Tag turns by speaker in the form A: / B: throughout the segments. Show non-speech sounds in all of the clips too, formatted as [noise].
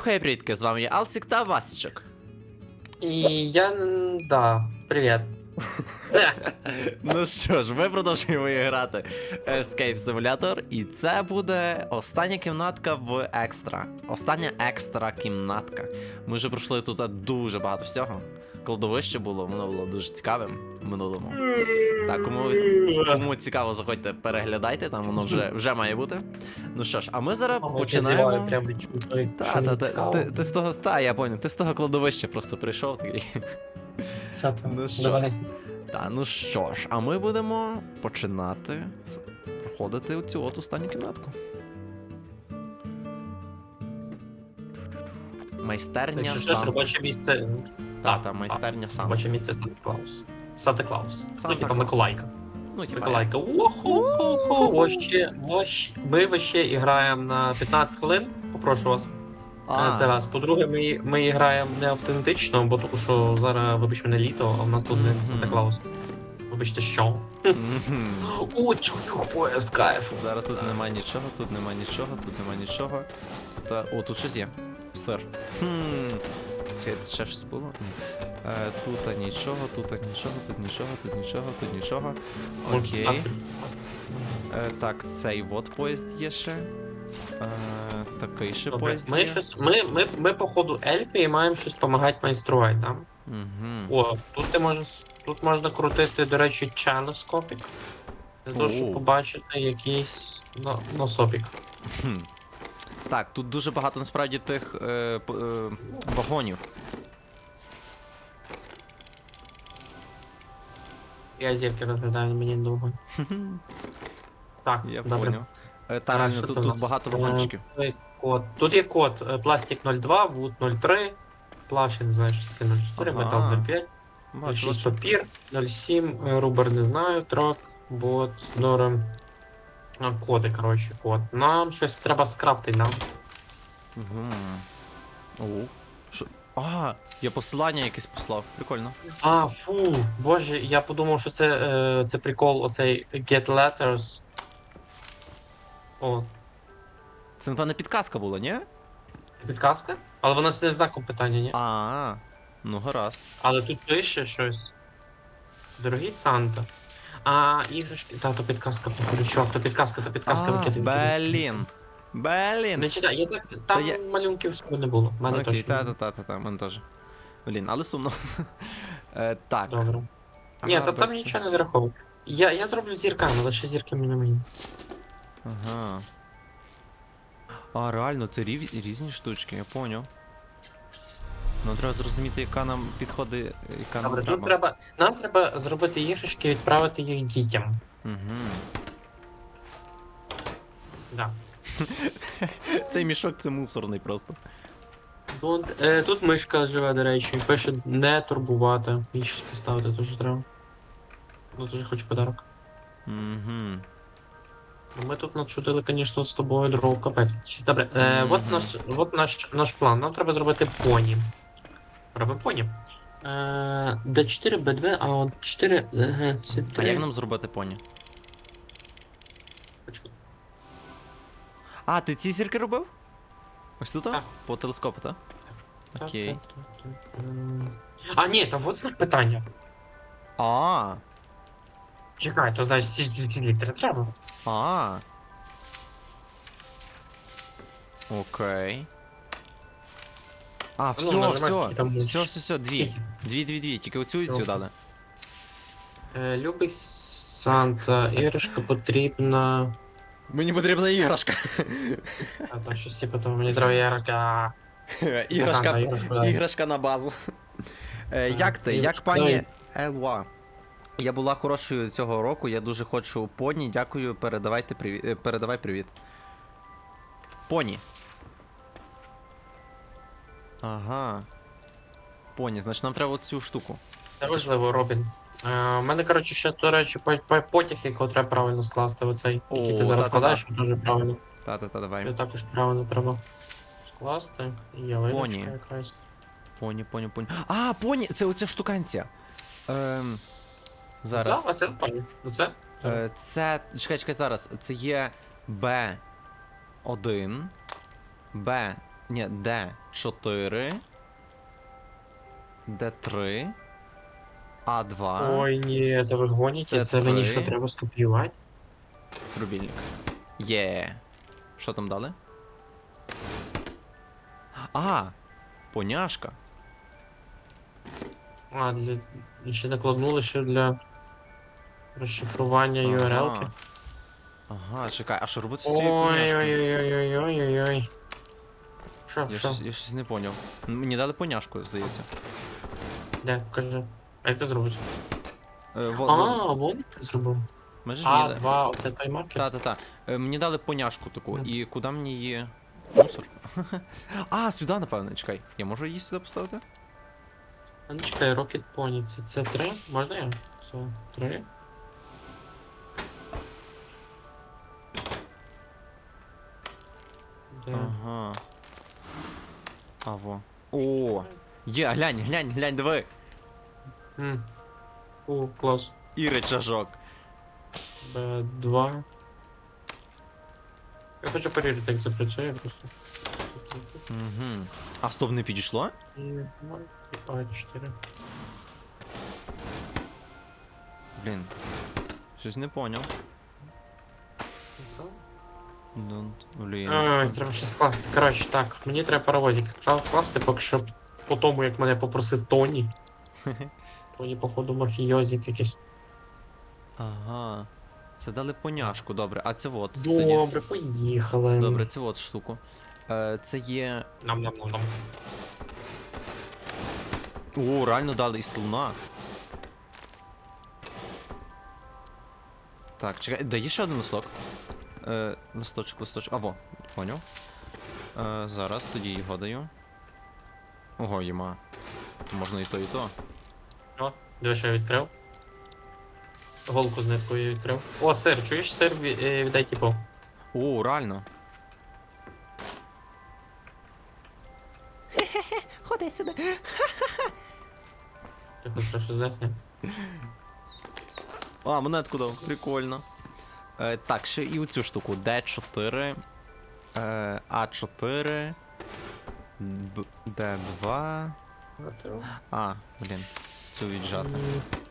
A: Йохей, привітки, з вами я Алсік та Васичок.
B: І я... Да, привіт. [laughs] Е,
A: Ну що ж, ми продовжуємо грати Escape Simulator, і це буде остання кімнатка в екстра. Остання екстра кімнатка. Ми вже пройшли тут дуже багато всього. Кладовище було, воно було дуже цікавим в минулому. Так, кому, кому цікаво, заходьте, переглядайте, там воно вже, вже має бути. Ну що ж, а ми зараз
B: Мама,
A: починаємо.
B: Прям відчуваю,
A: Та,
B: що
A: та, та, ти, ти з того, та, я понял, ти з того кладовища просто прийшов такий.
B: Там?
A: Ну що?
B: Давай.
A: Та ну що ж, а ми будемо починати проходити цю от останню кімнатку. Майстерня
B: щось робоче місце...
A: Та, та, майстерня Сан.
B: Робоче місце Санта-Клаус. Санта-Клаус. Ну, типа Миколайка.
A: Ну, типа,
B: Миколайка. Охо-хо-хо. Вообще, вообще. Ми вообще граємо на 15 хвилин. Попрошу вас.
A: а,
B: Це раз. По-друге, ми, ми граємо не автентично, бо тому що зараз, вибач мене літо, а в нас тут не Санта-Клаус. Вибачте, що? О, чую, поїзд, кайф.
A: Зараз тут нема нічого, тут нема нічого, тут нема нічого. Тут. О, тут щось є. Сир. Хм. Чекай, тут ще щось було? Ні. Е, тут нічого, тут нічого, тут нічого, тут нічого, тут нічого. Окей. Е, так, цей от поїзд є ще. Е, такий ще
B: Добре.
A: поїзд
B: Ми,
A: є.
B: щось, ми, ми, ми, походу, ельфи і маємо щось допомагати майструвати, да?
A: Угу.
B: О, тут ти можеш. Тут можна крутити, до речі, челескопік. Для того,
A: О.
B: щоб побачити якийсь но- носопік.
A: Хм. Так, тут дуже багато насправді тих е, е, вагонів.
B: Я зірки розглядаю, мені довго. [laughs] Так,
A: Я
B: добре.
A: поняв. Е, та
B: А,
A: реально,
B: що
A: тут,
B: це в
A: тут
B: нас?
A: багато
B: Е,
A: вагончиків.
B: Ой, Код. Тут є код е, пластик 02, вуд 03, плаш, я не знаю, що це 04,
A: Ага.
B: метал 05,
A: Бачу,
B: 06
A: бачу.
B: папір, 07, е, рубер не знаю, трак, бот, норм. А, Коди, коротше, код. Нам щось треба скрафтити, нам.
A: Угу. О. Що? А, я посилання якесь послав. Прикольно.
B: А, фу, боже, я подумав, що це, е, це прикол, оцей get letters. О,
A: Це, напевно, підказка була, ні?
B: підказка? Але вона ж не знаком питання, ні?
A: А, ну гаразд.
B: Але тут пише щось. Дорогий Санта. А, іграшки. Та, то підказка, походу, чувак, то підказка, то підказка
A: А,
B: викидай.
A: Блін. Блін.
B: Не читай, я так. Там
A: я-
B: малюнків всього не було. В мене
A: Окей,
B: точно.
A: та, та, та, та, в мене теж. Блін, але сумно. [laughs] Е, так.
B: Добре. Ні,
A: А,
B: та там нічого не зраховує. Я, я зроблю зірками, лише зірки мені мені.
A: Ага. А, реально, це рів... різні штучки, я поняв. Ну, треба зрозуміти, яка нам підходить, яка
B: Добре,
A: нам
B: тут
A: треба.
B: треба. Нам треба зробити іграшки і відправити їх дітям.
A: Угу.
B: Да. [laughs]
A: Цей мішок це мусорний просто.
B: Тут, е, тут мишка живе, до речі, пише не турбувати. Їй щось поставити теж треба. Ну, теж хочу подарок.
A: Угу.
B: Ну, Ми тут надшутили, звісно, з тобою дров капець. Добре, е,
A: Мгм.
B: от, наш, от наш, наш план. Нам треба зробити поні. Робимо. Е, D4, B2, а от 4, е, це
A: А як нам зробити поні? А, ти ці зірки робив? Ось тут?
B: Так.
A: По телескопу, так? Окей.
B: А, ні, та от знак питання.
A: А,
B: Чекай, то значить ці, ці, ці літери треба.
A: а. Окей. А,
B: Ну,
A: все,
B: нажимаєш,
A: все,
B: там
A: все, все, все, дві. Дві, дві, дві, тільки оцю і цю
B: Добре.
A: дали.
B: Е, любий Санта, іграшка потрібна.
A: Мені потрібна іграшка.
B: А, там щось типу того, мені треба іграшка. [laughs] Санта,
A: Іграшка,
B: іграшка,
A: іграшка на базу. Е, Як ти? Як пані Елва? Я була хорошою цього року, я дуже хочу поні. Дякую, передавайте привіт. е, Передавай привіт. Поні. Ага. Поні, значить нам треба цю штуку.
B: Це важливо, Робін. Е, У мене, коротше, ще, до речі, по- по- потяг, якого треба правильно скласти, оцей, який
A: О,
B: ти зараз
A: та-та-та.
B: складаєш, дуже правильно.
A: Та-та-та,
B: Це
A: давай.
B: також правильно треба скласти. І ялиночка
A: Поні.
B: якраз.
A: Поні, поні, поні. А, поні! Це оця штуканця. Ем, зараз.
B: Це, а це поні. Оце?
A: Е, Це. Чекай, чекай зараз. Це є Б1, Б2, Ні, Д4. Д3. А2.
B: Ой, ні, це ви гоніте,
A: Це
B: мені що треба скопіювати?
A: Рубільник. Є. Що там дали? А! Поняшка.
B: А, для... ще накладнули ще для розшифрування URL-ки.
A: Ага, чекай, а що робити з цією поняшкою?
B: Ой-ой-ой-ой-ой-ой. Що,
A: Я
B: що?
A: щось, я щось не поняв. Мені дали поняшку, здається.
B: Де, кажи. А як ти зробиш?
A: Е, во,
B: А, вон ти зробив.
A: ми ж мені
B: А,
A: да-
B: два, оце той маркер?
A: Та-та-та. Е, Мені дали поняшку таку,
B: Мгм.
A: і куди мені її. Мусор. [laughs] а, сюди, напевно, чекай. Я можу її сюди поставити?
B: А ну чекай, Rocket Pony, це, це три? Можна я? Це три? Де?
A: Ага. А во. О! Є, глянь, глянь, глянь, диви.
B: М. О, клас.
A: І речажок.
B: Б2. Я хочу перевірити, як це працює просто.
A: Угу. А стоп не підійшло?
B: І А4.
A: Блін. Щось не поняв. Блін.
B: Треба щось скласти. Коротше, так, мені треба паровозик скласти, поки що по тому, як мене попросив Тоні. [laughs] Тоні, походу, мафіозик якийсь.
A: Ага. Це дали поняшку, добре. А це от.
B: Добре, поїхали.
A: Добре, це от штуку. Е, це є.
B: нам нам нам
A: О, реально дали і слона. Так, чекай, де є ще один листок? Е, листочок, листочок. А, во, поняв. Е, зараз тоді його даю. Ого, їма. То можна і то, і то.
B: О, диви, що я відкрив. Голку з ниткою я відкрив. О, сир, чуєш сир ві- е, віддай типу.
A: О, реально. Ходи сюди.
B: Ти хочеш щось знести?
A: А, монетку дав, прикольно. Е, так, ще і оцю штуку. D4, е, А4, Б- D2. А, блін, цю віджати.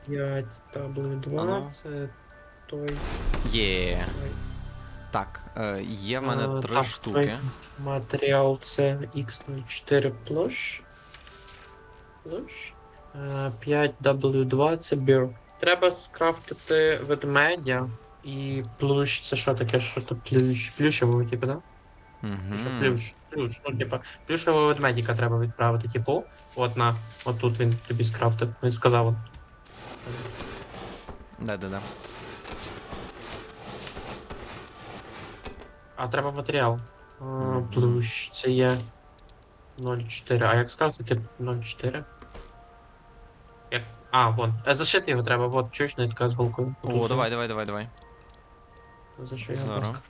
B: 5 W2,
A: Ано.
B: це той.
A: Є. Так, е, є в мене
B: А,
A: три
B: так,
A: штуки.
B: Матеріал це X04 площ. Площ. Е, 5W2 це бір. Треба скрафтити ведмедя і плющ це що таке? Що то плющ? Плющового, типу, да? Що
A: Угу.
B: плющ? Плющ. Ну, типа, плющового ведмедика треба відправити, типу. От на, от тут він тобі скрафтив. Він сказав. от.
A: Да-да-да.
B: А треба матеріал.
A: Мгм.
B: Плющ, це є 0,4. А як скрафтити 0,4? Як? А, вон. Е, Зашити його треба, от чуєш нитка з голкою.
A: О, давай, давай, давай, давай.
B: Є. Заший його,
A: Зараз.
B: ласка.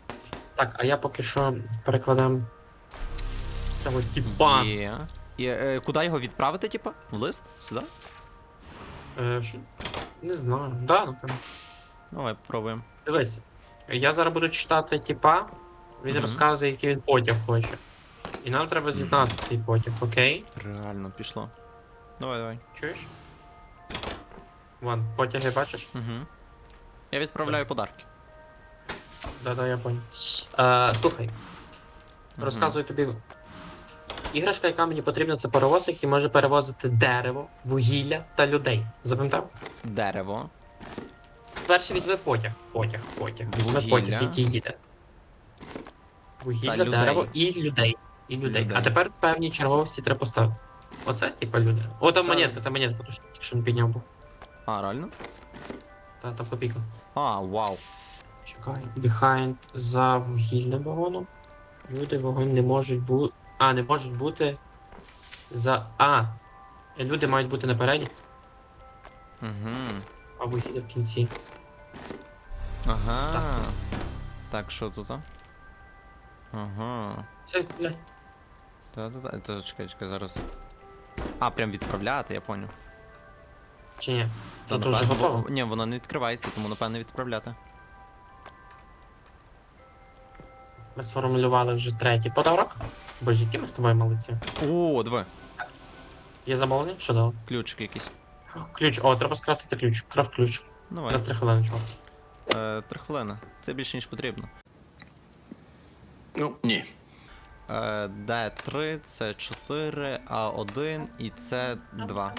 B: Так, а я поки що перекладем цього тіпа.
A: Є. І, е, куди його відправити, типа? В лист? Сюди?
B: Е, що- Не знаю. Да, напевно.
A: Давай, попробуємо.
B: Дивись, я зараз буду читати тіпа, він
A: Мгм.
B: розказує, який він потяг хоче. І нам треба з'єднати цей потяг, окей?
A: Реально пішло. Давай, давай.
B: Чуєш? Вон, потяги бачиш?
A: Угу. Я відправляю подарки.
B: Да-да, я понял. Е, слухай, розказую тобі. Іграшка, яка мені потрібна, це паровоз, який може перевозити дерево, вугілля та людей. Запам'ятав?
A: Дерево.
B: Перше візьми потяг. Потяг, потяг. Візьми
A: Вугілля.
B: потяг, який їде. Вугілля,
A: Та людей.
B: дерево і людей. І людей.
A: Людей.
B: А тепер певні черговості треба поставити. Оце, типа, люди. О, там
A: Та-
B: монетка, там монетка, то що тільки що не підняв був.
A: А, реально?
B: Та там копійка.
A: А, вау.
B: Чекай. Behind за вугільним вагоном. Люди вогонь не можуть бути. А, не можуть бути. За. А. Люди мають бути напереді,
A: Угу.
B: а вугілля в кінці.
A: Ага.
B: Так.
A: Так, що тут? а? Ага.
B: Все, бля.
A: Та-та-та. Та, чекай, чекай, зараз. А, прям відправляти, я поняв.
B: Чи ні?
A: Та,
B: Тут вже
A: напевно,
B: готово.
A: бо- Ні, воно не відкривається, тому напевно відправляти.
B: Ми сформулювали вже третій подарок. Боже, які ми з тобою молодці.
A: О, диви,
B: Є замовлення? Що дало?
A: ключик якийсь.
B: Ключ. О, треба скрафтити ключ. Крафт ключ.
A: Давай.
B: На три хвилини, чувак.
A: Е, три хвилини. Це більше, ніж потрібно.
C: Ну, ні.
A: Е, Д3, це 4, А1 і це 2.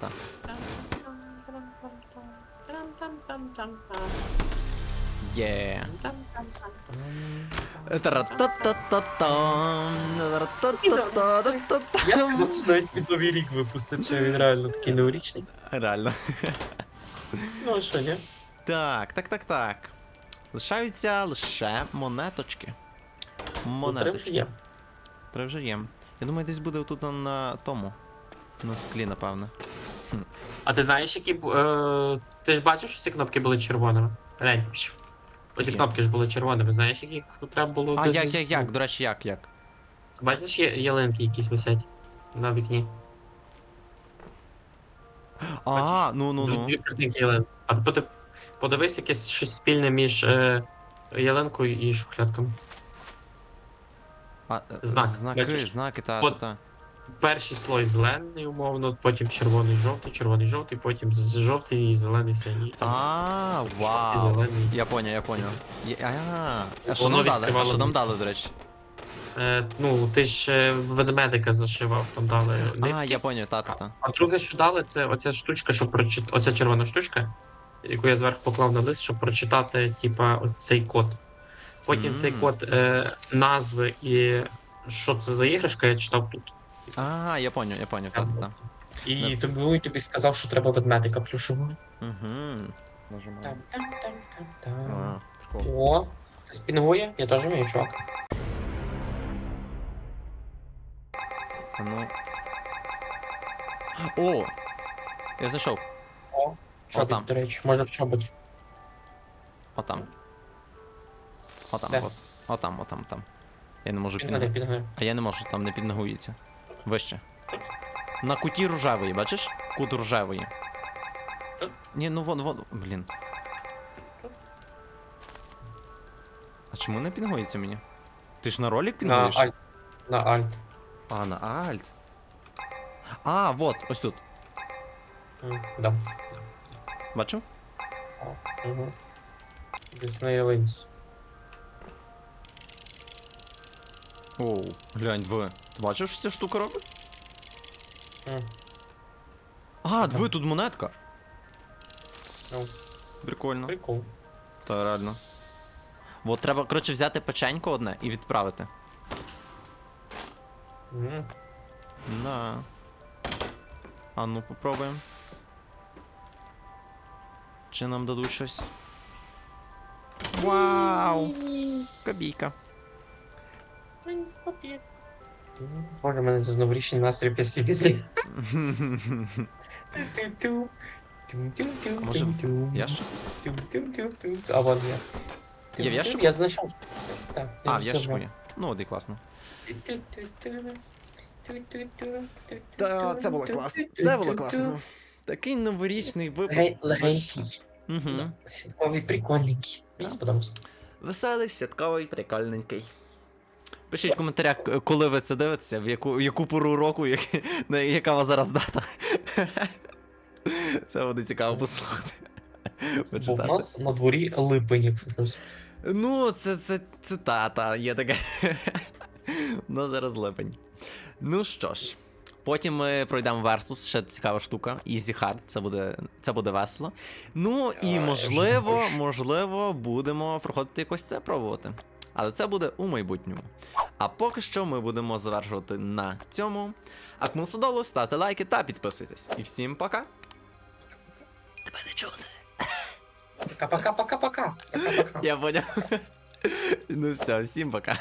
A: Так. Є.
B: Я сказав, це навіть під новий рік випустив, що він реально такий новорічний.
A: Реально.
B: Ну а що, ні?
A: Так, так, так, так. Лишаються лише монеточки. Монеточки. Три вже є. Я думаю, десь буде тут на, тому. На склі, напевне.
B: А ти знаєш, які. Е, ти ж бачив, що ці кнопки були червоними? Глянь. Оці кнопки ж були червоними, знаєш, які треба було.
A: А як, як, як? До речі, як, як?
B: Бачиш, є ялинки якісь висять на вікні.
A: А, ну ну ну.
B: Дві картинки ялин. А поди- подивись якесь щось спільне між е, ялинкою і шухлядками.
A: А, е,
B: Знак,
A: знаки,
B: бачиш?
A: знаки, та,
B: От.
A: та, та.
B: Перший слой зелений, умовно, потім червоний жовтий, червоний жовтий, потім з- жовтий і зелений синій. Там
A: А, вау.
B: зелений.
A: Я поняв, я поняв. Є- А, а що
B: Воно
A: нам дали? А
B: відкривало
A: що нам дали, до речі?
B: Е, ну, ти ж е, ведмедика зашивав, там дали.
A: А, я поняв, та, та, та.
B: А друге, що дали, це оця штучка, щоб прочитати. Оця червона штучка, яку я зверху поклав на лист, щоб прочитати, типа, цей код. Потім цей код е, назви і що це за іграшка, я читав тут.
A: А, я поняв, я поняв, та, та, та.
B: І тобі, тобі сказав, що треба ведмедика плюшевого.
A: Угу. Нажимаю.
B: Там-там-там-там-там.
A: А, прикол.
B: О, хтось пінгує, я теж вмію, чувак.
A: А ну. О! Я знайшов.
B: О, чобіт,
A: там.
B: до речі, можна в чоботі.
A: Отам. Отам,
B: Де?
A: от. Отам, отам, там. Я не можу піднагувати. А я не можу, там не піднагується. Вище. На куті рожевої, бачиш? Кут рожевої. Ні, ну вон, вон. Блін. А чому не пінгується мені? Ти ж на ролик
B: На
A: пінгуєш?
B: альт. На альт.
A: А, на альт. А, вот, ось тут.
B: М, Да.
A: Бачу?
B: Угу. Десь на ялинці.
A: Оу, глянь, диви. Ти бачиш, що ця штука робить?
B: М,
A: А, диви, тут монетка.
B: Ну,
A: Прикольно.
B: прикол.
A: Та реально. От треба, коротше, взяти печенько одне і відправити.
B: М,
A: Да. А ну попробуємо. Чи нам дадуть щось? Вау!
B: Боже, в мене це новорічний настрій після пісні.
A: А може, Я ще?
B: А вон я.
A: Є в ящику?
B: Я знайшов. Так, я
A: А, в
B: все
A: ящику є. Ну, от і класно. Та, це було класно. Це було класно. Такий новорічний випуск.
B: Легень- Легенький.
A: Угу.
B: Святковий прикольненький. Мені сподобався.
A: Веселий, святковий, прикольненький. Пишіть в коментарях, коли ви це дивитеся, в яку, в яку пору року, як, на- яка у вас зараз дата. Це буде цікаво послухати.
B: Бо в нас на дворі липень, якщо щось.
A: Ну, це, це цитата, є таке. Ну, зараз липень. Ну що ж, потім ми пройдемо Versus, ще цікава штука. Easy Hard, це буде, це буде весело. Ну і можливо, можливо, будемо проходити якось це пробувати. Але це буде у майбутньому. А поки що ми будемо завершувати на цьому. А кому сподобалось, ставте лайки та підписуйтесь. І всім пока. Тебе не чути.
B: Пока-пока-пока-пока.
A: Я поняв. Ну все, всім пока.